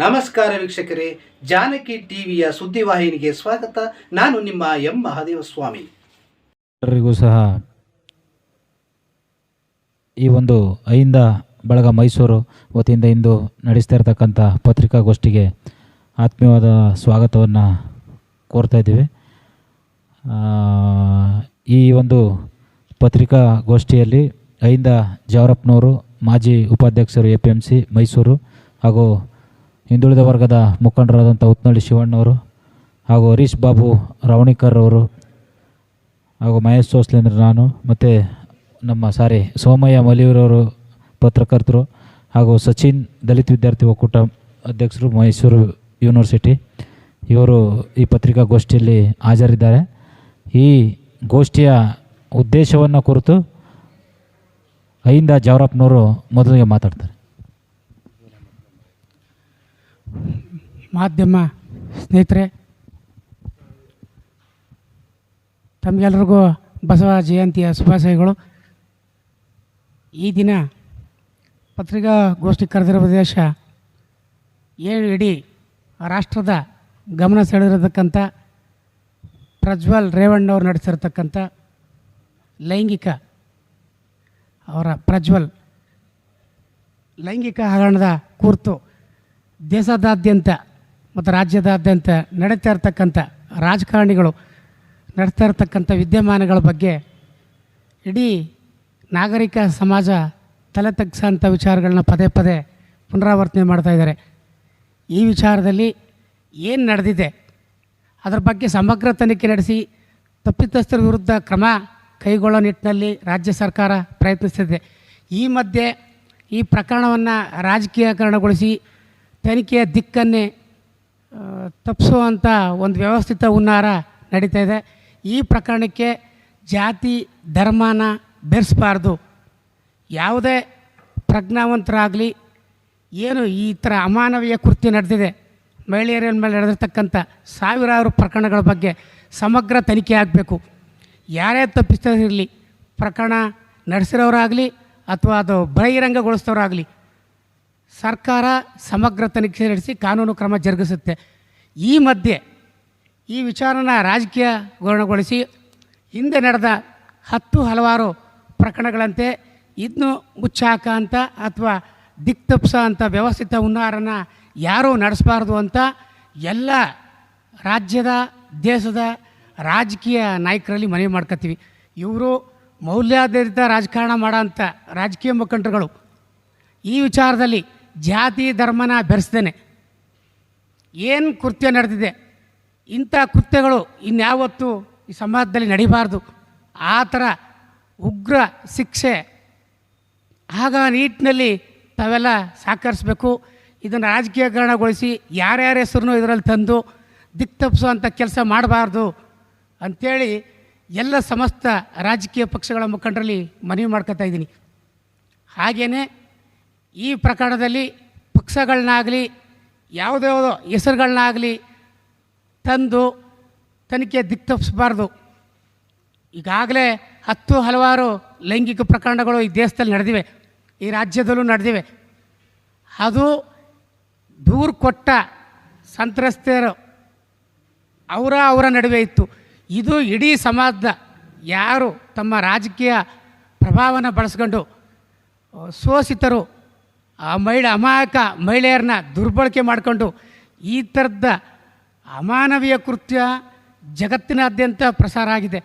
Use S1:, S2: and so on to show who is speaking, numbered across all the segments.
S1: ನಮಸ್ಕಾರ ವೀಕ್ಷಕರೇ, ಜಾನಕಿ ಟಿವಿಯ ಸುದ್ದಿವಾಹಿನಿಗೆ ಸ್ವಾಗತ. ನಾನು ನಿಮ್ಮ ಎಂ. ಮಹಾದೇವ ಸ್ವಾಮಿ
S2: ಎಲ್ಲರಿಗೂ ಸಹ ಈ ಒಂದು ಐಂದ ಬಳಗ ಮೈಸೂರು ವತಿಯಿಂದ ಇಂದು ನಡೆಸ್ತಾ ಇರತಕ್ಕಂಥ ಪತ್ರಿಕಾಗೋಷ್ಠಿಗೆ ಆತ್ಮೀಯವಾದ ಸ್ವಾಗತವನ್ನು ಕೋರ್ತಾ ಇದ್ದೀವಿ. ಈ ಒಂದು ಪತ್ರಿಕಾಗೋಷ್ಠಿಯಲ್ಲಿ ಐಂದ ಜವರಪ್ಪನವರು, ಮಾಜಿ ಉಪಾಧ್ಯಕ್ಷರು A P M C Mysuru ಹಾಗೂ ಹಿಂದುಳಿದ ವರ್ಗದ ಮುಖಂಡರಾದಂಥ ಉತ್ನಳ್ಳಿ ಶಿವಣ್ಣವರು ಹಾಗೂ ಹರೀಶ್ ಬಾಬು ರಾವಣಿಕರ್ ಅವರು ಹಾಗೂ ಮಹೇಶ್ ಸೋಸ್ಲೇಂದ್ರ ನಾನು ಮತ್ತು ನಮ್ಮ ಸಾರಿ ಸೋಮಯ್ಯ ಮಲಿಯೂರವರು ಪತ್ರಕರ್ತರು ಹಾಗೂ ಸಚಿನ್ ದಲಿತ ವಿದ್ಯಾರ್ಥಿ ಒಕ್ಕೂಟ ಅಧ್ಯಕ್ಷರು ಮೈಸೂರು ಯೂನಿವರ್ಸಿಟಿ. ಇವರು ಈ ಪತ್ರಿಕಾಗೋಷ್ಠಿಯಲ್ಲಿ ಹಾಜರಿದ್ದಾರೆ. ಈ ಗೋಷ್ಠಿಯ ಉದ್ದೇಶವನ್ನು ಕುರಿತು ಅಹಿಂದ ಜಾವರಪ್ಪನವರು ಮೊದಲಿಗೆ ಮಾತಾಡ್ತಾರೆ.
S3: ಮಾಧ್ಯಮ ಸ್ನೇಹಿತರೆ, ತಮಗೆಲ್ರಿಗೂ ಬಸವ ಜಯಂತಿಯ ಶುಭಾಶಯಗಳು. ಈ ದಿನ ಪತ್ರಿಕಾಗೋಷ್ಠಿ ಕರೆದಿರುವ ಉದ್ದೇಶ ಏಳು ಇಡೀ ರಾಷ್ಟ್ರದ ಗಮನ ಸೆಳೆದಿರತಕ್ಕಂಥ ಪ್ರಜ್ವಲ್ ರೇವಣ್ಣವ್ರು ನಡೆಸಿರ್ತಕ್ಕಂಥ ಲೈಂಗಿಕ, ಅವರ ಪ್ರಜ್ವಲ್ ಲೈಂಗಿಕ ಹಗರಣದ ಕುರಿತು ದೇಶದಾದ್ಯಂತ ಮತ್ತು ರಾಜ್ಯದಾದ್ಯಂತ ನಡೀತಾ ಇರ್ತಕ್ಕಂಥ ರಾಜಕಾರಣಿಗಳು, ನಡೀತಾ ಇರ್ತಕ್ಕಂಥ ವಿದ್ಯಮಾನಗಳ ಬಗ್ಗೆ ಇಡೀ ನಾಗರಿಕ ಸಮಾಜ ತಲೆ ತಗ್ಸೋಂಥ ವಿಚಾರಗಳನ್ನ ಪದೇ ಪದೇ ಪುನರಾವರ್ತನೆ ಮಾಡ್ತಾ ಇದ್ದಾರೆ. ಈ ವಿಚಾರದಲ್ಲಿ ಏನು ನಡೆದಿದೆ, ಅದರ ಬಗ್ಗೆ ಸಮಗ್ರ ತನಿಖೆ ನಡೆಸಿ ತಪ್ಪಿತಸ್ಥರ ವಿರುದ್ಧ ಕ್ರಮ ಕೈಗೊಳ್ಳೋ ನಿಟ್ಟಿನಲ್ಲಿ ರಾಜ್ಯ ಸರ್ಕಾರ ಪ್ರಯತ್ನಿಸ್ತಿದೆ. ಈ ಮಧ್ಯೆ ಈ ಪ್ರಕರಣವನ್ನು ರಾಜಕೀಯಕರಣಗೊಳಿಸಿ ತನಿಖೆಯ ದಿಕ್ಕನ್ನೇ ತಪ್ಪಿಸುವಂಥ ಒಂದು ವ್ಯವಸ್ಥಿತ ಹುನ್ನಾರ ನಡೀತಾ ಇದೆ. ಈ ಪ್ರಕರಣಕ್ಕೆ ಜಾತಿ ಧರ್ಮನ ಬೆರೆಸಬಾರ್ದು. ಯಾವುದೇ ಪ್ರಜ್ಞಾವಂತರಾಗಲಿ, ಏನು ಈ ಥರ ಅಮಾನವೀಯ ಕೃತ್ಯ ನಡೆದಿದೆ. ಮಹಿಳೆಯರ ಮೇಲೆ ನಡೆದಿರ್ತಕ್ಕಂಥ ಸಾವಿರಾರು ಪ್ರಕರಣಗಳ ಬಗ್ಗೆ ಸಮಗ್ರ ತನಿಖೆ ಆಗಬೇಕು. ಯಾರೇ ತಪ್ಪಿಸ್ತಿರಲಿ ಪ್ರಕರಣ ನಡೆಸಿರೋರಾಗಲಿ ಅಥವಾ ಅದು ಬಹಿರಂಗಗೊಳಿಸಿದವರಾಗಲಿ ಸರ್ಕಾರ ಸಮಗ್ರ ತನಿಖೆ ನಡೆಸಿ ಕಾನೂನು ಕ್ರಮ ಜರುಗಿಸುತ್ತೆ. ಈ ಮಧ್ಯೆ ಈ ವಿಚಾರನ ರಾಜಕೀಯ ರಾಜಕೀಯಗೊಳಿಸಿ ಹಿಂದೆ ನಡೆದ ಹತ್ತು ಹಲವಾರು ಪ್ರಕರಣಗಳಂತೆ ಇದನ್ನು ಮುಚ್ಚಾಕ ಅಂತ ಅಥವಾ ದಿಕ್ತಪ್ಸ ಅಂತ ವ್ಯವಸ್ಥಿತ ಹುನ್ನಾರನ ಯಾರೂ ನಡೆಸಬಾರ್ದು ಅಂತ ಎಲ್ಲ ರಾಜ್ಯದ, ದೇಶದ ರಾಜಕೀಯ ನಾಯಕರಲ್ಲಿ ಮನವಿ ಮಾಡ್ಕೋತೀವಿ ಇವರು ಮೌಲ್ಯಾಧಾರಿತ ರಾಜಕಾರಣ ಮಾಡೋ ಅಂಥ ರಾಜಕೀಯ ಮುಖಂಡರುಗಳು ಈ ವಿಚಾರದಲ್ಲಿ ಜಾತಿ ಧರ್ಮನ ಬೆರೆಸ್ದೇನೆ ಏನು ಕೃತ್ಯ ನಡೆದಿದೆ, ಇಂಥ ಕೃತ್ಯಗಳು ಇನ್ಯಾವತ್ತೂ ಈ ಸಮಾಜದಲ್ಲಿ ನಡಿಬಾರ್ದು. ಆ ಥರ ಉಗ್ರ ಶಿಕ್ಷೆ ಆಗ ನಿಟ್ಟಿನಲ್ಲಿ ತಾವೆಲ್ಲ ಸಹಕರಿಸಬೇಕು. ಇದನ್ನು ರಾಜಕೀಯಕರಣಗೊಳಿಸಿ ಯಾರ್ಯಾರ ಹೆಸರನ್ನು ಇದರಲ್ಲಿ ತಂದು ದಿಕ್ ತಪ್ಪಿಸುವಂಥ ಕೆಲಸ ಮಾಡಬಾರ್ದು ಅಂಥೇಳಿ ಎಲ್ಲ ಸಮಸ್ತ ರಾಜಕೀಯ ಪಕ್ಷಗಳ ಮುಖಂಡರಲ್ಲಿ ಮನವಿ ಮಾಡ್ಕೊತಾ ಇದ್ದೀನಿ. ಹಾಗೆಯೇ ಈ ಪ್ರಕರಣದಲ್ಲಿ ಪಕ್ಷಗಳನ್ನಾಗಲಿ ಯಾವುದ್ಯಾವುದೋ ಹೆಸರುಗಳನ್ನಾಗಲಿ ತಂದು ತನಿಖೆ ದಿಕ್ ತಪ್ಪಿಸಬಾರ್ದು ಈಗಾಗಲೇ ಹತ್ತು ಹಲವಾರು ಲೈಂಗಿಕ ಪ್ರಕರಣಗಳು ಈ ದೇಶದಲ್ಲಿ ನಡೆದಿವೆ, ಈ ರಾಜ್ಯದಲ್ಲೂ ನಡೆದಿವೆ. ಅದು ದೂರು ಕೊಟ್ಟ ಸಂತ್ರಸ್ತೆಯರು ಅವರ ಅವರ ನಡುವೆ ಇತ್ತು. ಇದು ಇಡೀ ಸಮಾಜದ ಯಾರು ತಮ್ಮ ರಾಜಕೀಯ ಪ್ರಭಾವನ ಬಳಸ್ಕೊಂಡು ಶೋಷಿತರು ಆ ಮಹಿಳೆ ಅಮಾಯಕ ಮಹಿಳೆಯರನ್ನ ದುರ್ಬಳಕೆ ಮಾಡಿಕೊಂಡು ಈ ಥರದ ಅಮಾನವೀಯ ಕೃತ್ಯ ಜಗತ್ತಿನಾದ್ಯಂತ ಪ್ರಸಾರ ಆಗಿದೆ.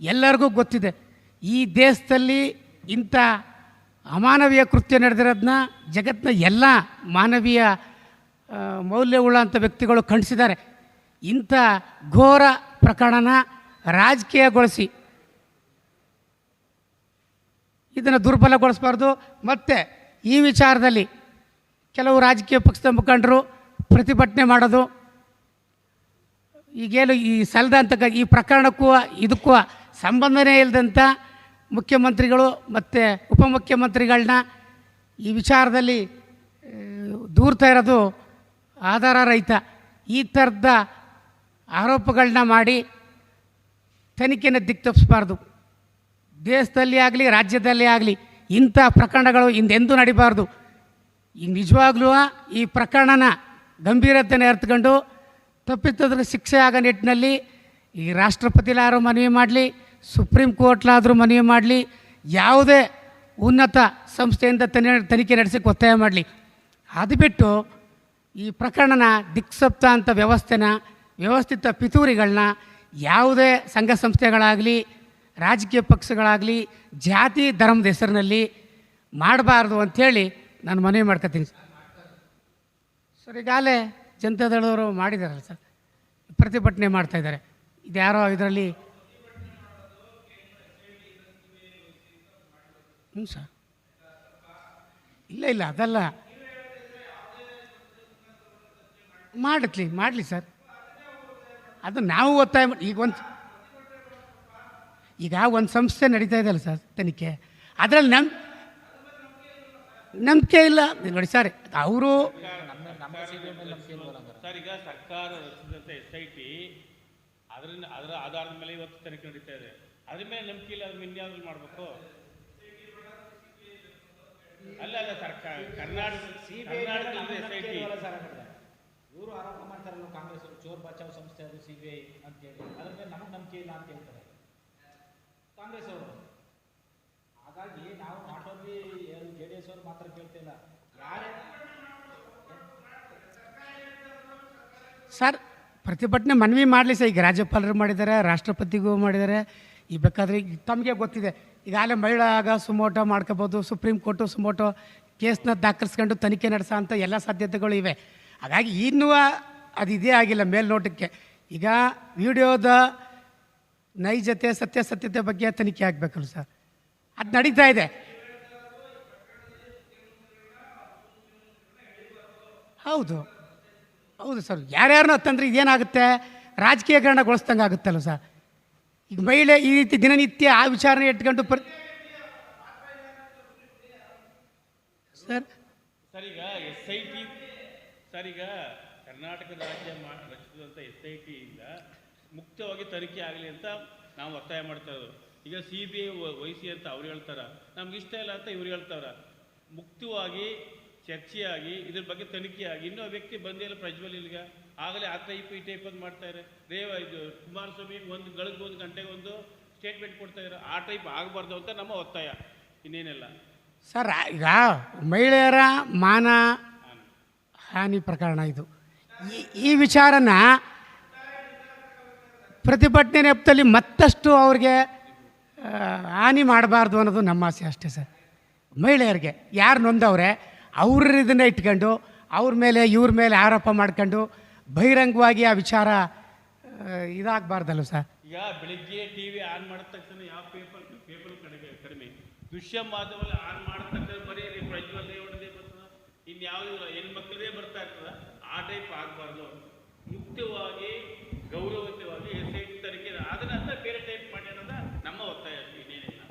S3: ಎಲ್ಲರಿಗೂ ಗೊತ್ತಿದೆ. ಈ ದೇಶದಲ್ಲಿ ಇಂಥ ಅಮಾನವೀಯ ಕೃತ್ಯ ನಡೆದಿರೋದನ್ನ ಜಗತ್ತಿನ ಎಲ್ಲ ಮಾನವೀಯ ಮೌಲ್ಯವುಳ್ಳ ಮೌಲ್ಯವುಳ್ಳಂಥ ವ್ಯಕ್ತಿಗಳು ಖಂಡಿಸಿದ್ದಾರೆ. ಇಂಥ ಘೋರ ಪ್ರಕರಣನ ರಾಜಕೀಯಗೊಳಿಸಿ ಇದನ್ನು ದುರ್ಬಲಗೊಳಿಸಬಾರ್ದು. ಮತ್ತು ಈ ವಿಚಾರದಲ್ಲಿ ಕೆಲವು ರಾಜಕೀಯ ಪಕ್ಷದ ಮುಖಂಡರು ಪ್ರತಿಭಟನೆ ಮಾಡೋದು, ಈಗೇನು ಈ ಸಲ್ದಂತಕ ಈ ಪ್ರಕರಣಕ್ಕೂ ಇದಕ್ಕೂ ಸಂಬಂಧನೇ ಇಲ್ಲದಂಥ ಮುಖ್ಯಮಂತ್ರಿಗಳು ಮತ್ತು ಉಪಮುಖ್ಯಮಂತ್ರಿಗಳನ್ನ ಈ ವಿಚಾರದಲ್ಲಿ ದೂರ್ತಾ ಇರೋದು ಆಧಾರ ರಹಿತ ಈ ಥರದ ಆರೋಪಗಳನ್ನ ಮಾಡಿ ತನಿಖೆನ ದಿಕ್ ತಪ್ಪಿಸಬಾರ್ದು ದೇಶದಲ್ಲಿ ಆಗಲಿ ರಾಜ್ಯದಲ್ಲಿ ಆಗಲಿ ಇಂಥ ಪ್ರಕರಣಗಳು ಹಿಂದೆಂದೂ ನಡಿಬಾರ್ದು. ಈಗ ನಿಜವಾಗ್ಲೂ ಈ ಪ್ರಕರಣನ ಗಂಭೀರತೆಯನ್ನು ಎರ್ತ್ಕೊಂಡು ತಪ್ಪಿತದ್ರ ಶಿಕ್ಷೆ ಆಗೋ ನಿಟ್ಟಿನಲ್ಲಿ ಈ ರಾಷ್ಟ್ರಪತಿಲಾದರೂ ಮನವಿ ಮಾಡಲಿ, ಸುಪ್ರೀಂ ಕೋರ್ಟ್ಲಾದರೂ ಮನವಿ ಮಾಡಲಿ, ಯಾವುದೇ ಉನ್ನತ ಸಂಸ್ಥೆಯಿಂದ ತನಿ, ತನಿಖೆ ನಡೆಸೋಕ್ಕೆ ಒತ್ತಾಯ ಮಾಡಲಿ. ಅದು ಬಿಟ್ಟು ಈ ಪ್ರಕರಣನ ದಿಕ್ಸಪ್ತ ಅಂತ ವ್ಯವಸ್ಥೆನ, ವ್ಯವಸ್ಥಿತ ಪಿತೂರಿಗಳನ್ನ ಯಾವುದೇ ಸಂಘ ಸಂಸ್ಥೆಗಳಾಗಲಿ ರಾಜಕೀಯ ಪಕ್ಷಗಳಾಗಲಿ, ಜಾತಿ, ಧರ್ಮದ ಹೆಸರಿನಲ್ಲಿ ಮಾಡಬಾರ್ದು ಅಂಥೇಳಿ ನಾನು ಮನವಿ ಮಾಡ್ಕೊತೀನಿ ಸರ್. ಈಗಾಗಲೇ ಜನತಾದಳದವರು ಮಾಡಿದಾರಲ್ಲ ಸರ್. ಪ್ರತಿಭಟನೆ ಮಾಡ್ತಾಯಿದ್ದಾರೆ ಇದ್ಯಾರೋ ಇದರಲ್ಲಿ? ಹ್ಞೂ ಸರ್. ಇಲ್ಲ ಇಲ್ಲ, ಅದಲ್ಲ. ಮಾಡತ್ಲಿ ಮಾಡಲಿ ಸರ್. ಅದು ನಾವು ಒತ್ತಾಯ ಈಗ ಒಂದು ಈಗ ಒಂದು ಸಂಸ್ಥೆ ನಡೀತಾ ಇದೆಯಲ್ಲ ಸರ್ ತನಿಖೆ. ಅದರಲ್ಲಿ ನಂಬ ನಂಬಿಕೆ ಇಲ್ಲ. ನೋಡಿ ಸರ್ ಅವರು
S4: ಸರ್ ಈಗ ಸರ್ಕಾರ ರಚಿಸಿದಂಥ ಎಸ್ ಐ ಟಿ ಅದರಿಂದ ಅದರ ಆಧಾರದ ಮೇಲೆ ಇವತ್ತು ತನಿಖೆ ನಡೀತಾ ಇದೆ. ಅದ್ರ ಮೇಲೆ ನಂಬಿಕೆ ಇಲ್ಲ ಅದ್ರ ಇನ್ಯಾವ್ದು ಮಾಡಬೇಕು? ಅಲ್ಲ ಅಲ್ಲ ಸರ್ಕಾರ ಕರ್ನಾಟಕ ಕರ್ನಾಟಕದ ಎಸ್ ಐ ಟಿ.
S5: ಇವರು ಆರೋಪ ಮಾಡ್ತಾರಲ್ಲ ಕಾಂಗ್ರೆಸ್ ಅವರು ಚೋರ್ ಬಚಾವ್ ಸಂಸ್ಥೆ ಅದು ಸಿ ಬಿ ಐ ಅಂತೇಳಿ. ಅದ್ರ ಮೇಲೆ ನಮಗೆ ನಂಬಿಕೆ ಇಲ್ಲ ಅಂತ ಹೇಳ್ತಾರೆ. ಕಾಂಗ್ರೆಸ್ ಅವರು. ಹಾಗಾಗಿ ನಾವು not only J D S ಅವರು ಮಾತ್ರ ಕೇಳ್ತಿಲ್ಲ. ಯಾರೇ
S3: ಸರ್, ಪ್ರತಿಭಟನೆ ಮನವಿ ಮಾಡಲಿ ಸರ್. ಈಗ ರಾಜ್ಯಪಾಲರು ಮಾಡಿದ್ದಾರೆ, ರಾಷ್ಟ್ರಪತಿಗೂ ಮಾಡಿದ್ದಾರೆ. ಈಗ ಬೇಕಾದ್ರೆ ಈಗ ತಮಗೆ ಗೊತ್ತಿದೆ. ಈಗಾಗಲೇ ಮಹಿಳಾ ಆಗ ಸುಮೋಟೋ ಮಾಡ್ಕೋಬೋದು, ಸುಪ್ರೀಂ ಕೋರ್ಟು ಸುಮೋಟೋ ಕೇಸ್ನ ದಾಖಲಿಸ್ಕೊಂಡು ತನಿಖೆ ನಡೆಸೋ ಅಂಥ ಎಲ್ಲ ಸಾಧ್ಯತೆಗಳು ಇವೆ. ಹಾಗಾಗಿ ಇನ್ನೂ ಅದು ಇದೇ ಆಗಿಲ್ಲ ಮೇಲ್ನೋಟಕ್ಕೆ. ಈಗ ವಿಡಿಯೋದ ನೈಜತೆ, ಸತ್ಯಾಸತ್ಯತೆ ಬಗ್ಗೆ ತನಿಖೆ ಆಗಬೇಕಲ್ಲ ಸರ್. ಅದು ನಡೀತಾ ಇದೆ. ಹೌದು. ಹೌದು ಸರ್. ಯಾರ್ಯಾರನ್ನ ತಂದ್ರೆ ಇದೇನಾಗುತ್ತೆ? ರಾಜಕೀಯಕರಣಗೊಳಿಸ್ದಂಗೆ ಆಗುತ್ತಲ್ಲ ಸರ್. ಈಗ ಮಹಿಳೆ ಈ ರೀತಿ ದಿನನಿತ್ಯ ಆ ವಿಚಾರಣೆ ಇಟ್ಕೊಂಡು ಪರ್ ಸರ್?
S4: ಸರ್ ಈಗ ಎಸ್ ಐ ಟಿ ಸರ್ ಈಗ ಕರ್ನಾಟಕ ರಾಜ್ಯ ರಚಿಸಿದಂಥ ಎಸ್ ಐ ಟಿಯಿಂದ ಮುಕ್ತವಾಗಿ ತನಿಖೆ ಆಗಲಿ ಅಂತ ನಾವು ಒತ್ತಾಯ ಮಾಡ್ತಾ ಇರೋದು. ಈಗ ಸಿ ಬಿ ಐ ವಹಿಸಿ ಅಂತ ಅವ್ರು ಹೇಳ್ತಾರೆ, ನಮ್ಗೆ ಇಷ್ಟ ಇಲ್ಲ ಅಂತ ಇವ್ರು ಹೇಳ್ತಾರೆ. ಮುಕ್ತವಾಗಿ, ಚರ್ಚೆಯಾಗಿ, ಇದ್ರ ಬಗ್ಗೆ ತನಿಖೆಯಾಗಿ ಇನ್ನೂ ವ್ಯಕ್ತಿ ಬಂದಿಲ್ಲ ಪ್ರಜ್ವಲ್ ಇಲ್ಲಿಗ. ಆಗಲೇ ಆ ಟೈಪ್ ಈ ಟೈಪ್ ಅಂತ ಮಾಡ್ತಾರೆ ರೇವ ಇದು ಕುಮಾರಸ್ವಾಮಿ ಒಂದು ಗಳಿಗೆ ಒಂದು ಗಂಟೆಗೆ ಒಂದು ಸ್ಟೇಟ್ಮೆಂಟ್ ಕೊಡ್ತಾ ಇದ್ದಾರೆ ಆ ಟೈಪ್ ಆಗಬಾರ್ದು ಅಂತ ನಮ್ಮ ಒತ್ತಾಯ. ಇನ್ನೇನಿಲ್ಲ.
S3: ಸರ್ ಈಗ ಮಹಿಳೆಯರ ಮಾನ ಹಾನಿ ಪ್ರಕರಣ ಇದು. ಈ ವಿಚಾರನ ಪ್ರತಿಭಟನೆ ನೆಪದಲ್ಲಿ ಮತ್ತಷ್ಟು ಅವ್ರಿಗೆ ಹಾನಿ ಮಾಡಬಾರ್ದು ಅನ್ನೋದು ನಮ್ಮ ಆಸೆ ಅಷ್ಟೇ ಸರ್. ಮಹಿಳೆಯರಿಗೆ, ಯಾರು ನೊಂದವ್ರೆ, ಅವ್ರ ಇದನ್ನ ಇಟ್ಕೊಂಡು, ಅವ್ರ ಮೇಲೆ, ಇವ್ರ ಮೇಲೆ ಆರೋಪ ಮಾಡ್ಕೊಂಡು ಬಹಿರಂಗವಾಗಿ ಆ ವಿಚಾರ ಇದಾಗಬಾರ್ದಲ್ಲ ಸರ್?
S4: ಈಗ ಬೆಳಿಗ್ಗೆ ಟಿವಿ ಆನ್ ಮಾಡಿದ ತಕ್ಷಣ ಯಾವ ಪೇಪರ್ ಪೇಪರ್ ಕಡಿಮೆ ಕಡಿಮೆ? ದೃಶ್ಯ ಮಾಧ್ಯಮದಲ್ಲಿ ಆನ್ ಮಾಡಿದ ತಕ್ಷಣ ಬರೀ ಪ್ರಜ್ವಲ್ ರೇವಣದೇ ಬರ್ತದ? ಇನ್ಯಾವುದೂ ಇಲ್ಲ, ಹೆಣ್ಮಕ್ಳದೇ ಬರ್ತಾ ಇರ್ತದ? ಆ ಟೈಪ್ ಆಗಬಾರ್ದು. ಮುಕ್ತವಾಗಿ ಗೌರವಯುತವಾಗಿ ಟಿ ಅದನ್ನ ಬೇರೆ ಟೈಪ್ ಮಾಡಿ ಅನ್ನೋದ ನಮ್ಮ ಒತ್ತಾಯ ಇನ್ನೇನಿಲ್ಲ.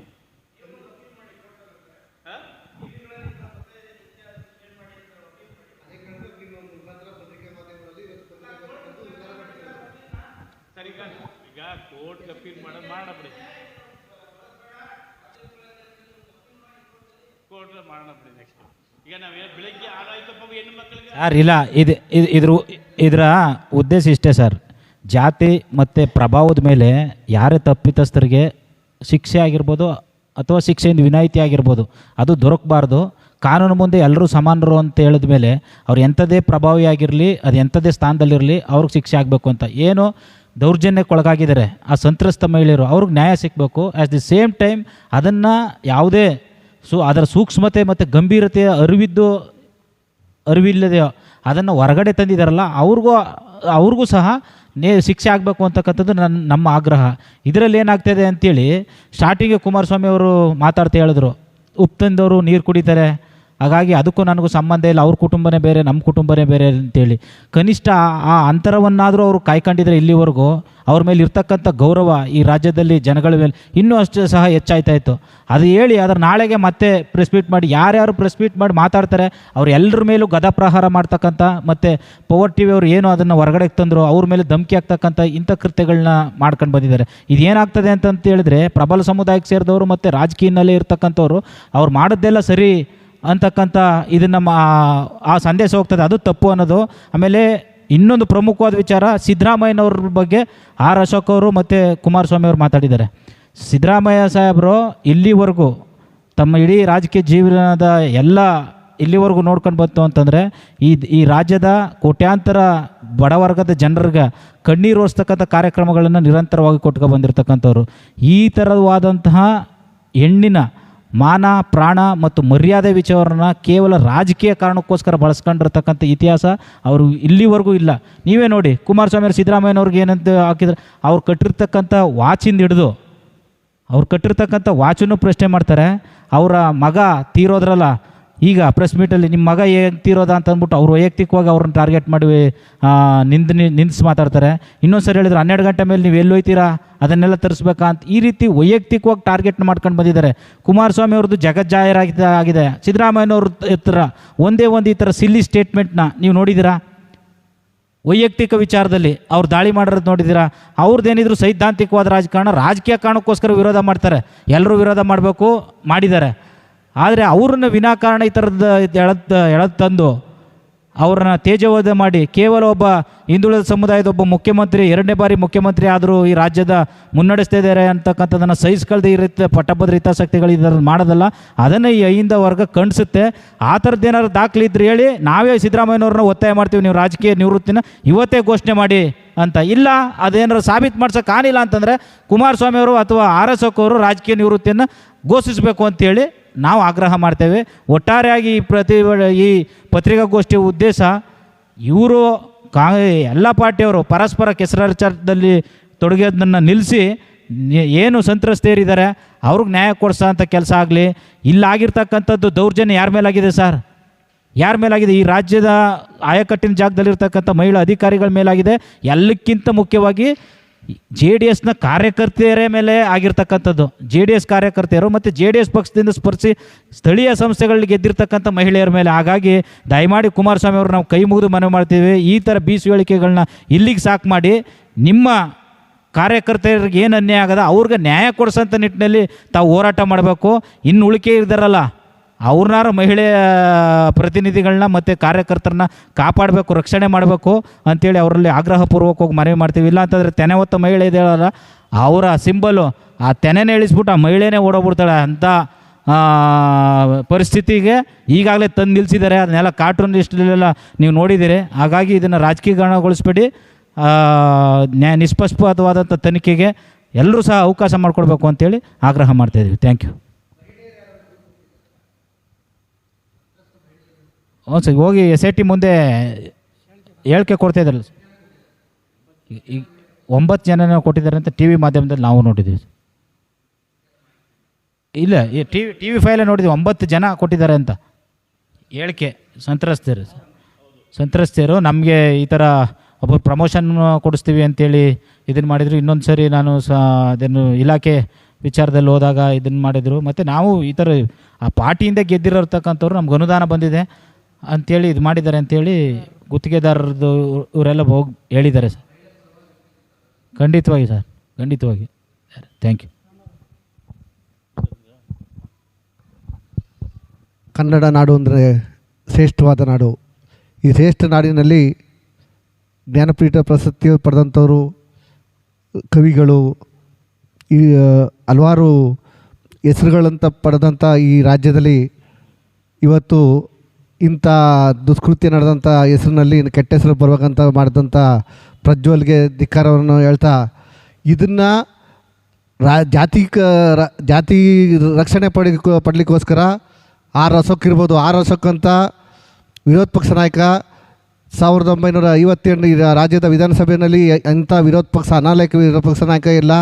S4: ಹಾ? ಸರ್ ಈಗ ಕೋರ್ಟ್ ಅಪೀಲ್ ಮಾಡೋದು ಮಾಡಣ ಬಿಡಿ ಕೋರ್ಟ್ ಮಾಡೋಣ ಬಿಡಿ ನೆಕ್ಸ್ಟ್ ಈಗ ನಾವೇನು ಬೆಳಗ್ಗೆ ಆರಾಯ್ತಪ್ಪ ಹೆಣ್ಣು ಮಕ್ಕಳಿಗೆ?
S2: ಸರ್, ಇಲ್ಲ ಇದು- ಇದ್ರ, ಇದರ ಉದ್ದೇಶ ಇಷ್ಟೇ ಸರ್. ಜಾತಿ ಮತ್ತು ಪ್ರಭಾವದ ಮೇಲೆ ಯಾರೇ ತಪ್ಪಿತಸ್ಥರಿಗೆ ಶಿಕ್ಷೆ ಆಗಿರ್ಬೋದು ಅಥವಾ ಶಿಕ್ಷೆಯಿಂದ ವಿನಾಯಿತಿ ಆಗಿರ್ಬೋದು, ಅದು ದೊರಕಬಾರ್ದು. ಕಾನೂನು ಮುಂದೆ ಎಲ್ಲರೂ ಸಮಾನರು ಅಂತ ಹೇಳಿದ ಮೇಲೆ ಅವ್ರು ಎಂಥದೇ ಪ್ರಭಾವಿ ಆಗಿರಲಿ, ಅದು ಎಂಥದೇ ಸ್ಥಾನದಲ್ಲಿರಲಿ ಅವ್ರಿಗೆ ಶಿಕ್ಷೆ ಆಗಬೇಕು ಅಂತ. ಏನು? ದೌರ್ಜನ್ಯಕ್ಕೆ ಒಳಗಾಗಿದ್ದಾರೆ. ಆ ಸಂತ್ರಸ್ತ ಮಹಿಳೆಯರು, ಅವ್ರಿಗೆ ನ್ಯಾಯ ಸಿಗಬೇಕು. ಆ್ಯಸ್ ದಿ ಸೇಮ್ ಟೈಮ್ ಅದನ್ನು ಯಾವುದೇ ಸು, ಅದರ ಸೂಕ್ಷ್ಮತೆ ಮತ್ತು ಗಂಭೀರತೆಯ ಅರಿವಿದ್ದು ಅರಿವಿಲ್ಲದೆ ಅದನ್ನು ಹೊರಗಡೆ ತಂದಿದ್ದಾರಲ್ಲ, ಅವ್ರಿಗೂ ಅವ್ರಿಗೂ ಸಹ ನೇ ಶಿಕ್ಷೆ ಆಗಬೇಕು ಅಂತಕ್ಕಂಥದ್ದು ನನ್ನ, ನಮ್ಮ ಆಗ್ರಹ. ಇದರಲ್ಲಿ ಏನಾಗ್ತದೆ ಅಂತೇಳಿ ಸ್ಟಾರ್ಟಿಂಗ್ಗೆ ಕುಮಾರಸ್ವಾಮಿ ಅವರು ಮಾತಾಡ್ತಾ ಹೇಳಿದ್ರು ಉಪ್ಪು ತಂದವರು ನೀರು ಕುಡಿತಾರೆ ಹಾಗಾಗಿ ಅದಕ್ಕೂ ನನಗೂ ಸಂಬಂಧ ಇಲ್ಲ. ಅವ್ರ ಕುಟುಂಬನೇ ಬೇರೆ, ನಮ್ಮ ಕುಟುಂಬನೇ ಬೇರೆ ಅಂತೇಳಿ. ಕನಿಷ್ಠ ಆ- ಅಂತರವನ್ನಾದರೂ ಅವರು ಕಾಯ್ಕೊಂಡಿದ್ರೆ ಇಲ್ಲಿವರೆಗೂ ಅವ್ರ ಮೇಲೆ ಇರ್ತಕ್ಕಂಥ ಗೌರವ ಈ ರಾಜ್ಯದಲ್ಲಿ ಜನಗಳ ಮೇಲೆ ಇನ್ನೂ ಅಷ್ಟು ಸಹ ಹೆಚ್ಚಾಯ್ತಾ ಇತ್ತು ಅದು ಹೇಳಿ ಅದರ ನಾಳೆಗೆ ಮತ್ತೆ ಪ್ರೆಸ್ ಮೀಟ್ ಮಾಡಿ, ಯಾರ್ಯಾರು ಪ್ರೆಸ್ ಮೀಟ್ ಮಾಡಿ ಮಾತಾಡ್ತಾರೆ, ಅವ್ರು ಎಲ್ಲರ ಮೇಲೂ ಗದಾ ಪ್ರಹಾರ ಮಾಡ್ತಕ್ಕಂಥ ಮತ್ತು ಪವರ್ ಟಿ ವಿ ಅವರು ಏನು ಅದನ್ನು ಹೊರಗಡೆ ತಂದರು, ಅವ್ರ ಮೇಲೆ ಧಮಕಿ ಆಗ್ತಕ್ಕಂಥ ಇಂಥ ಕೃತ್ಯಗಳನ್ನ ಮಾಡ್ಕೊಂಡು ಬಂದಿದ್ದಾರೆ. ಇದೇನಾಗ್ತದೆ ಅಂತಂತ ಹೇಳಿದ್ರೆ, ಪ್ರಬಲ ಸಮುದಾಯಕ್ಕೆ ಸೇರಿದವರು ಮತ್ತು ರಾಜಕೀಯನಲ್ಲೇ ಇರ್ತಕ್ಕಂಥವ್ರು, ಅವ್ರು ಮಾಡೋದೆಲ್ಲ ಸರಿ ಅಂತಕ್ಕಂಥ ಇದು ನಮ್ಮ ಆ ಸಂದೇಶ ಹೋಗ್ತದೆ. ಅದು ತಪ್ಪು ಅನ್ನೋದು. ಆಮೇಲೆ ಇನ್ನೊಂದು ಪ್ರಮುಖವಾದ ವಿಚಾರ ಸಿದ್ದರಾಮಯ್ಯನವ್ರ ಬಗ್ಗೆ ಆರ್ ಅಶೋಕ್ ಅವರು ಮತ್ತು ಕುಮಾರಸ್ವಾಮಿ ಅವರು ಮಾತಾಡಿದ್ದಾರೆ. ಸಿದ್ದರಾಮಯ್ಯ ಸಾಹೇಬರು ಇಲ್ಲಿವರೆಗೂ ತಮ್ಮ ಇಡೀ ರಾಜಕೀಯ ಜೀವನದ ಎಲ್ಲ ಇಲ್ಲಿವರೆಗೂ ನೋಡ್ಕೊಂಡು ಬಂತು ಅಂತಂದರೆ ಈ ಈ ರಾಜ್ಯದ ಕೋಟ್ಯಾಂತರ ಬಡವರ್ಗದ ಜನರಿಗೆ ಕಣ್ಣೀರು ಓಡಿಸ್ತಕ್ಕಂಥ ಕಾರ್ಯಕ್ರಮಗಳನ್ನು ನಿರಂತರವಾಗಿ ಕೊಟ್ಕೊಂಡು ಬಂದಿರತಕ್ಕಂಥವ್ರು. ಈ ಥರವಾದಂತಹ ಹೆಣ್ಣಿನ ಮಾನ, ಪ್ರಾಣ ಮತ್ತು ಮರ್ಯಾದೆ ವಿಚಾರನ ಕೇವಲ ರಾಜಕೀಯ ಕಾರಣಕ್ಕೋಸ್ಕರ ಬಳಸ್ಕೊಂಡಿರ್ತಕ್ಕಂಥ ಇತಿಹಾಸ ಅವರು ಇಲ್ಲಿವರೆಗೂ ಇಲ್ಲ. ನೀವೇ ನೋಡಿ, ಕುಮಾರಸ್ವಾಮಿ ಅವರು ಸಿದ್ದರಾಮಯ್ಯನವ್ರಿಗೆ ಏನಂತ ಹಾಕಿದ್ರೆ, ಅವ್ರು ಕಟ್ಟಿರ್ತಕ್ಕಂಥ ವಾಚಿಂದ ಹಿಡಿದು, ಅವ್ರು ಕಟ್ಟಿರ್ತಕ್ಕಂಥ ವಾಚನ್ನು ಪ್ರಶ್ನೆ ಮಾಡ್ತಾರೆ, ಅವರ ಮಗ ತೀರೋದ್ರಲ್ಲ ಈಗ ಪ್ರೆಸ್ ಮೀಟಲ್ಲಿ ನಿಮ್ಮ ಮಗ ತೀರೋದ ಅಂತ ಅಂದ್ಬಿಟ್ಟು ಅವ್ರು ವೈಯಕ್ತಿಕವಾಗಿ ಅವ್ರನ್ನ ಟಾರ್ಗೆಟ್ ಮಾಡಿ ನಿಂದ ನಿಂದ್ ನಿಂದಿಸಿ ಮಾತಾಡ್ತಾರೆ. ಇನ್ನೊಂದು ಸರಿ ಹೇಳಿದ್ರೆ, ಹನ್ನೆರಡು ಗಂಟೆ ಮೇಲೆ ನೀವು ಎಲ್ಲಿ ಹೋಯ್ತೀರಾ? ಅದನ್ನೆಲ್ಲ ತರಿಸ್ಬೇಕಾ ಅಂತ ಈ ರೀತಿ ವೈಯಕ್ತಿಕವಾಗಿ ಟಾರ್ಗೆಟ್ ಮಾಡ್ಕೊಂಡು ಬಂದಿದ್ದಾರೆ. ಕುಮಾರಸ್ವಾಮಿ ಅವ್ರದ್ದು ಜಗಜ್ಜಾಹೀರಾಗಿದೆ ಆಗಿದೆ ಸಿದ್ದರಾಮಯ್ಯನವ್ರ ಹತ್ರ ಒಂದೇ ಒಂದು ಈ ಥರ ಸಿಲ್ಲಿ ಸ್ಟೇಟ್ಮೆಂಟ್ನ ನೀವು ನೋಡಿದ್ದೀರಾ? ವೈಯಕ್ತಿಕ ವಿಚಾರದಲ್ಲಿ ಅವ್ರು ದಾಳಿ ಮಾಡಿರೋದು ನೋಡಿದ್ದೀರಾ? ಅವ್ರದ್ದೇನಿದ್ರು ಸೈದ್ಧಾಂತಿಕವಾದ ರಾಜಕಾರಣ, ರಾಜಕೀಯ ಕಾರಣಕ್ಕೋಸ್ಕರ ವಿರೋಧ ಮಾಡ್ತಾರೆ. ಎಲ್ಲರೂ ವಿರೋಧ ಮಾಡಬೇಕು, ಮಾಡಿದ್ದಾರೆ. ಆದರೆ ಅವ್ರನ್ನ ವಿನಾಕಾರಣ ಈ ಥರದ ಎಳತ್ ಎಳತ್ ತಂದು ಅವ್ರನ್ನ ತೇಜೋವಧೆ ಮಾಡಿ ಕೇವಲ ಒಬ್ಬ ಹಿಂದುಳಿದ ಸಮುದಾಯದ ಒಬ್ಬ ಮುಖ್ಯಮಂತ್ರಿ, ಎರಡನೇ ಬಾರಿ ಮುಖ್ಯಮಂತ್ರಿ ಆದರೂ ಈ ರಾಜ್ಯದ ಮುನ್ನಡೆಸ್ತಾ ಇದ್ದಾರೆ ಅಂತಕ್ಕಂಥದ್ದನ್ನು ಸಹಿಸ್ಕೊಳ್ದೆ ಈ ರೀತಿ ಪಟ್ಟಭದ್ರ ಹಿತಾಸಕ್ತಿಗಳು ಇದನ್ನು ಮಾಡೋದಲ್ಲ. ಅದನ್ನು ಈ ಅಹಿಂದ ವರ್ಗ ಕಣಿಸುತ್ತೆ ಆ ಥರದ್ದು ಏನಾದ್ರು ದಾಖಲೆ ಇದ್ರೆ ಹೇಳಿ, ನಾವೇ ಸಿದ್ದರಾಮಯ್ಯನವ್ರನ್ನ ಒತ್ತಾಯ ಮಾಡ್ತೀವಿ, ನೀವು ರಾಜಕೀಯ ನಿವೃತ್ತಿನ ಇವತ್ತೇ ಘೋಷಣೆ ಮಾಡಿ ಅಂತ. ಇಲ್ಲ ಅದೇನಾರು ಸಾಬೀತು ಮಾಡ್ಸೋಕೆ ಆನಿಲ್ಲ ಅಂತಂದರೆ ಕುಮಾರಸ್ವಾಮಿ ಅವರು ಅಥವಾ ಆರ್ ಎಸ್ ಅವರು ರಾಜಕೀಯ ನಿವೃತ್ತಿಯನ್ನು ಘೋಷಿಸಬೇಕು ಅಂತೇಳಿ ನಾವು ಆಗ್ರಹ ಮಾಡ್ತೇವೆ. ಒಟ್ಟಾರೆಯಾಗಿ ಈ ಪ್ರತಿ ಈ ಪತ್ರಿಕಾಗೋಷ್ಠಿಯ ಉದ್ದೇಶ ಇವರು ಕಾ, ಎಲ್ಲ ಪಾರ್ಟಿಯವರು ಪರಸ್ಪರ ಕೆಸರಾಚಾರದಲ್ಲಿ ತೊಡಗೋದನ್ನು ನಿಲ್ಲಿಸಿ ಏನು ಸಂತ್ರಸ್ತೆಯರಿದ್ದಾರೆ ಅವ್ರಿಗೆ ನ್ಯಾಯ ಕೊಡಿಸೋ ಅಂಥ ಕೆಲಸ ಆಗಲಿ, ಇಲ್ಲಾಗಿರ್ತಕ್ಕಂಥದ್ದು ದೌರ್ಜನ್ಯ ಯಾರ ಮೇಲಾಗಿದೆ ಸರ್? ಯಾರ ಮೇಲಾಗಿದೆ? ಈ ರಾಜ್ಯದ ಆಯಕಟ್ಟಿನ ಜಾಗದಲ್ಲಿರ್ತಕ್ಕಂಥ ಮಹಿಳಾ ಅಧಿಕಾರಿಗಳ ಮೇಲಾಗಿದೆ. ಎಲ್ಲಕ್ಕಿಂತ ಮುಖ್ಯವಾಗಿ ಜೆ ಡಿ ಎಸ್ನ ಕಾರ್ಯಕರ್ತೆಯರ ಮೇಲೆ ಆಗಿರ್ತಕ್ಕಂಥದ್ದು. ಜೆ ಡಿ ಎಸ್ ಕಾರ್ಯಕರ್ತೆಯರು ಮತ್ತು ಜೆ ಡಿ ಎಸ್ ಪಕ್ಷದಿಂದ ಸ್ಪರ್ಶಿ ಸ್ಥಳೀಯ ಸಂಸ್ಥೆಗಳಲ್ಲಿ ಗೆದ್ದಿರ್ತಕ್ಕಂಥ ಮಹಿಳೆಯರ ಮೇಲೆ. ಹಾಗಾಗಿ ದಯಮಾಡಿ ಕುಮಾರಸ್ವಾಮಿ ಅವರು ನಾವು ಕೈ ಮುಗಿದು ಮನವಿ ಮಾಡ್ತೀವಿ. ಈ ಥರ ಬೀಸು ಹೇಳಿಕೆಗಳನ್ನ ಇಲ್ಲಿಗೆ ಸಾಕು ಮಾಡಿ. ನಿಮ್ಮ ಕಾರ್ಯಕರ್ತೆಯರಿಗೆ ಏನು ಅನ್ಯಾಯ ಆಗದ, ಅವ್ರಿಗೆ ನ್ಯಾಯ ಕೊಡಿಸೋಂಥ ನಿಟ್ಟಿನಲ್ಲಿ ತಾವು ಹೋರಾಟ ಮಾಡಬೇಕು. ಇನ್ನು ಉಳಿಕೆ ಇದ್ದಾರಲ್ಲ ಅವ್ರನ್ನಾರು ಮಹಿಳೆಯ ಪ್ರತಿನಿಧಿಗಳನ್ನ ಮತ್ತು ಕಾರ್ಯಕರ್ತರನ್ನ ಕಾಪಾಡಬೇಕು, ರಕ್ಷಣೆ ಮಾಡಬೇಕು ಅಂತೇಳಿ ಅವರಲ್ಲಿ ಆಗ್ರಹಪೂರ್ವಕವಾಗಿ ಮನವಿ ಮಾಡ್ತೀವಿ. ಇಲ್ಲ ಅಂತಂದರೆ ತೆನೆ ಹೊತ್ತ ಮಹಿಳೆ ಇದೆಯಲ್ಲ ಅವರ ಸಿಂಬಲು ಆ ತೆನೆನೇ ಇಳಿಸ್ಬಿಟ್ಟು ಆ ಮಹಿಳೆನೇ ಓಡೋಗ್ಬಿಡ್ತಾಳೆ ಅಂಥ ಪರಿಸ್ಥಿತಿಗೆ ಈಗಾಗಲೇ ತಂದು ನಿಲ್ಲಿಸಿದ್ದಾರೆ ಅದನ್ನೆಲ್ಲ ಕಾರ್ಟೂನ್ ಲಿಸ್ಟಲ್ಲೆಲ್ಲ ನೀವು ನೋಡಿದ್ದೀರಿ. ಹಾಗಾಗಿ ಇದನ್ನು ರಾಜಕೀಯಗೊಳಿಸ್ಬೇಡಿ ನ್ಯಾ ನಿಷ್ಪಕ್ಷಪಾತವಾದಂಥ ತನಿಖೆಗೆ ಎಲ್ಲರೂ ಸಹ ಅವಕಾಶ ಮಾಡಿಕೊಡ್ಬೇಕು ಅಂತೇಳಿ ಆಗ್ರಹ ಮಾಡ್ತಾಯಿದ್ದೀವಿ ಥ್ಯಾಂಕ್ ಯು ಹ್ಞೂ ಸರ್, ಹೋಗಿ ಎಸ್ ಐ ಟಿ ಮುಂದೆ ಹೇಳಿಕೆ ಕೊಡ್ತಾ ಈ ಒಂಬತ್ತು ಜನನ ಕೊಟ್ಟಿದ್ದಾರೆ ಅಂತ ಟಿ ವಿ ಮಾಧ್ಯಮದಲ್ಲಿ ನಾವು ನೋಡಿದ್ದೀವಿ ಸರ್. ಇಲ್ಲ ಟಿ ವಿ ಟಿ ವಿ ಫೈಲೇ ನೋಡಿದ್ದೀವಿ, ಒಂಬತ್ತು ಜನ ಕೊಟ್ಟಿದ್ದಾರೆ ಅಂತ. ಹೇಳಿಕೆ ಸಂತ್ರಸ್ತೆಯರು ಸರ್. ಸಂತ್ರಸ್ತೆಯರು ನಮಗೆ ಈ ಥರ ಒಬ್ಬರು ಪ್ರಮೋಷನ್ ಕೊಡಿಸ್ತೀವಿ ಅಂತೇಳಿ ಇದನ್ನು ಮಾಡಿದರು. ಇನ್ನೊಂದು ಸರಿ ನಾನು ಸಹ ಅದನ್ನು ಇಲಾಖೆ ವಿಚಾರದಲ್ಲಿ ಹೋದಾಗ ಇದನ್ನು ಮಾಡಿದರು. ಮತ್ತು ನಾವು ಈ ಥರ ಆ ಪಾರ್ಟಿಯಿಂದ ಗೆದ್ದಿರೋರ್ತಕ್ಕಂಥವ್ರು ನಮ್ಗೆ ಅನುದಾನ ಬಂದಿದೆ. ಅಂತೇಳಿ ಇದು ಮಾಡಿದ್ದಾರೆ ಅಂತೇಳಿ ಗುತ್ತಿಗೆದಾರರದ್ದು ಇವರೆಲ್ಲ ಹೋಗಿ ಹೇಳಿದ್ದಾರೆ ಸರ್. ಖಂಡಿತವಾಗಿ ಸರ್. ಖಂಡಿತವಾಗಿ. ಥ್ಯಾಂಕ್ ಯು
S6: ಕನ್ನಡ ನಾಡು ಅಂದರೆ ಶ್ರೇಷ್ಠವಾದ ನಾಡು. ಈ ಶ್ರೇಷ್ಠ ನಾಡಿನಲ್ಲಿ ಜ್ಞಾನಪೀಠ ಪ್ರಶಸ್ತಿ ಪಡೆದಂಥವರು, ಕವಿಗಳು, ಈ ಹಲವಾರು ಹೆಸರುಗಳಂತ ಪಡೆದಂಥ ಈ ರಾಜ್ಯದಲ್ಲಿ ಇವತ್ತು ಇಂಥ ದುಷ್ಕೃತ್ಯ ನಡೆದಂಥ ಹೆಸರಿನಲ್ಲಿ ಕೆಟ್ಟ ಹೆಸರು ಬರ್ಬೇಕಂತ ಮಾಡಿದಂಥ ಪ್ರಜ್ವಲ್ಗೆ ಧಿಕ್ಕಾರವನ್ನು ಹೇಳ್ತಾ, ಇದನ್ನು ರಾ, ಜಾತಿ ಕ ಜಾತಿ ರಕ್ಷಣೆ ಪಡಿ ಪಡಲಿಕ್ಕೋಸ್ಕರ ಆರ್ ಅಶೋಕ್ ಇರ್ಬೋದು, ಆರ್ ಅಂತ ವಿರೋಧ ಪಕ್ಷ ನಾಯಕ ಸಾವಿರದ ಒಂಬೈನೂರ ಐವತ್ತೆಂಟು ರಾಜ್ಯದ ವಿಧಾನಸಭೆಯಲ್ಲಿ ಅಂಥ ವಿರೋಧ ಪಕ್ಷ ಅನಾಲಯಕ ವಿರೋಧ ಪಕ್ಷ ನಾಯಕ ಇಲ್ಲ,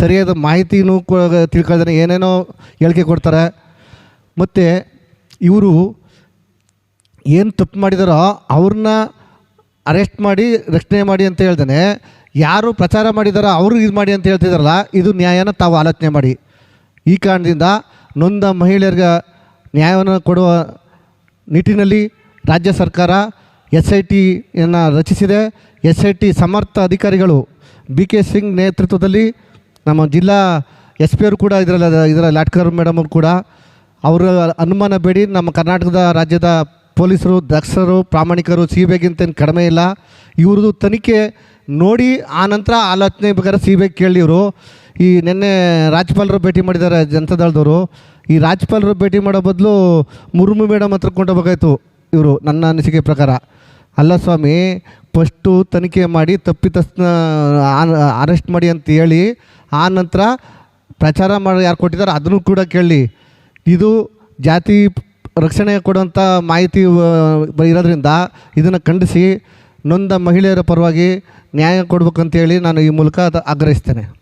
S6: ಸರಿಯಾದ ಮಾಹಿತಿನೂ ತಿಳ್ಕೊಳ್ತಾನೆ ಏನೇನೋ ಹೇಳಿಕೆ ಕೊಡ್ತಾರೆ. ಮತ್ತು ಇವರು ಏನು ತಪ್ಪು ಮಾಡಿದಾರೋ ಅವ್ರನ್ನ ಅರೆಸ್ಟ್ ಮಾಡಿ, ರಕ್ಷಣೆ ಮಾಡಿ ಅಂತ ಹೇಳ್ದೇನೆ, ಯಾರು ಪ್ರಚಾರ ಮಾಡಿದಾರೋ ಅವರು ಇದು ಮಾಡಿ ಅಂತ ಹೇಳ್ತಿದಾರಲ್ಲ, ಇದು ನ್ಯಾಯನ ತಾವು ಆಲೋಚನೆ ಮಾಡಿ. ಈ ಕಾರಣದಿಂದ ನೊಂದ ಮಹಿಳೆಯರಿಗೆ ನ್ಯಾಯವನ್ನು ಕೊಡುವ ನಿಟ್ಟಿನಲ್ಲಿ ರಾಜ್ಯ ಸರ್ಕಾರ ಎಸ್ ಐ ಟಿಯನ್ನು ರಚಿಸಿದೆ. ಎಸ್ ಐ ಟಿ ಸಮರ್ಥ ಅಧಿಕಾರಿಗಳು ಬಿ ಕೆ ಸಿಂಗ್ ನೇತೃತ್ವದಲ್ಲಿ ನಮ್ಮ ಜಿಲ್ಲಾ ಎಸ್ ಪಿ ಅವರು ಕೂಡ ಇದರಲ್ಲಿ ಇದರ ಲಾಟ್ಕರ್ ಮೇಡಮ್ ಅವರು ಕೂಡ, ಅವರ ಅನುಮಾನ ಬೇಡಿ, ನಮ್ಮ ಕರ್ನಾಟಕದ ರಾಜ್ಯದ ಪೊಲೀಸರು ದಕ್ಷರು ಪ್ರಾಮಾಣಿಕರು ಸಿ ಬಿ ಐಗಿಂತ ಏನು ಕಡಿಮೆ ಇಲ್ಲ. ಇವ್ರದ್ದು ತನಿಖೆ ನೋಡಿ, ಆ ನಂತರ ಆಲೋಚನೆ ಬೇಕಾದ್ರೆ ಸಿ ಬಿ ಐ ಕೇಳಿ ಇವರು. ಈ ನಿನ್ನೆ ರಾಜ್ಯಪಾಲರು ಭೇಟಿ ಮಾಡಿದ್ದಾರೆ ಜನತಾದಳದವರು. ಈ ರಾಜ್ಯಪಾಲರು ಭೇಟಿ ಮಾಡೋ ಬದಲು ಮುರ್ಮು ಮೇಡಮ್ ಹತ್ರ ಕೊಂಡೋಗಬೇಕಾಯ್ತು ಇವರು, ನನ್ನ ಅನಿಸಿಕೆ ಪ್ರಕಾರ. ಅಲ್ಲ ಸ್ವಾಮಿ, ಫಸ್ಟು ತನಿಖೆ ಮಾಡಿ ತಪ್ಪಿತಸ್ನ ಅರೆಸ್ಟ್ ಮಾಡಿ ಅಂತ ಹೇಳಿ, ಆ ನಂತರ ಪ್ರಚಾರ ಮಾಡಿ ಯಾರು ಕೊಟ್ಟಿದ್ದಾರೆ ಅದನ್ನು ಕೂಡ ಕೇಳಿ. ಇದು ಜಾತಿ ರಕ್ಷಣೆ ಕೊಡುವಂಥ ಮಾಹಿತಿ ಇರೋದ್ರಿಂದ ಇದನ್ನು ಖಂಡಿಸಿ ನೊಂದ ಮಹಿಳೆಯರ ಪರವಾಗಿ ನ್ಯಾಯ ಕೊಡ್ಬೇಕಂತೇಳಿ ನಾನು ಈ ಮೂಲಕ ಅದು, ಆಗ್ರಹಿಸ್ತೇನೆ.